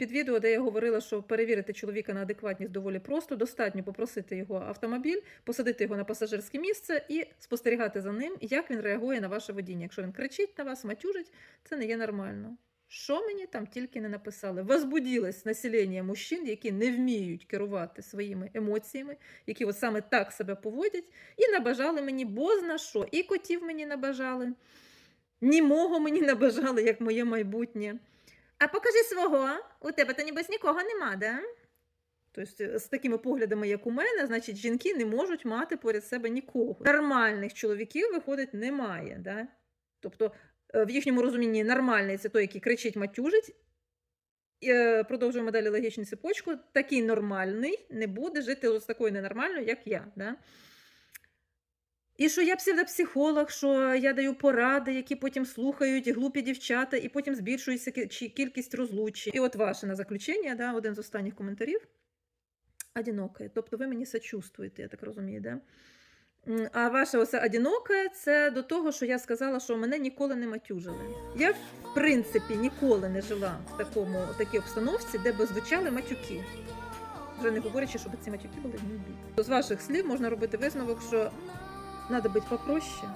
під відео, де я говорила, що перевірити чоловіка на адекватність доволі просто. Достатньо попросити його автомобіль, посадити його на пасажирське місце і спостерігати за ним, як він реагує на ваше водіння. Якщо він кричить на вас, матюжить, це не є нормально. Що мені там тільки не написали? Возбуділось населення мужчин, які не вміють керувати своїми емоціями, які от саме так себе поводять, і набажали мені бозна що. І котів мені набажали, німого мені набажали, як моє майбутнє. А покажи свого, у тебе то нібось нікого нема, да? Тобто, е, з такими поглядами, як у мене, значить, жінки не можуть мати поряд себе нікого. Нормальних чоловіків, виходить, немає. Да? Тобто, е, в їхньому розумінні нормальний це той, який кричить, матюжить. Е, Продовжуємо далі логічну цепочку. Такий нормальний не буде жити ось такою ненормальною, як я. Да? І що я псевдопсихолог, що я даю поради, які потім слухають глупі дівчата, і потім збільшується кількість розлучень. І от ваше на заключення, да, один з останніх коментарів. Одиноке. Тобто ви мені сочувствуєте, я так розумію, да? А ваше оце одиноке це до того, що я сказала, що мене ніколи не матюжили. Я, в принципі, ніколи не жила в такому в такій обстановці, де би звучали матюки. Вже не говорячи, щоб ці матюки були в мій бік. З ваших слів можна робити висновок, що треба бути попроще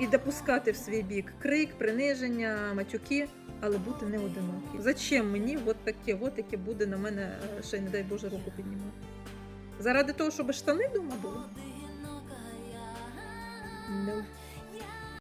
і допускати в свій бік крик, приниження, матюки, але бути не одинокі. Зачем мені от таке, от яке буде на мене, е, ще не дай Боже, руку піднімати? Заради того, щоб штани дома були? No.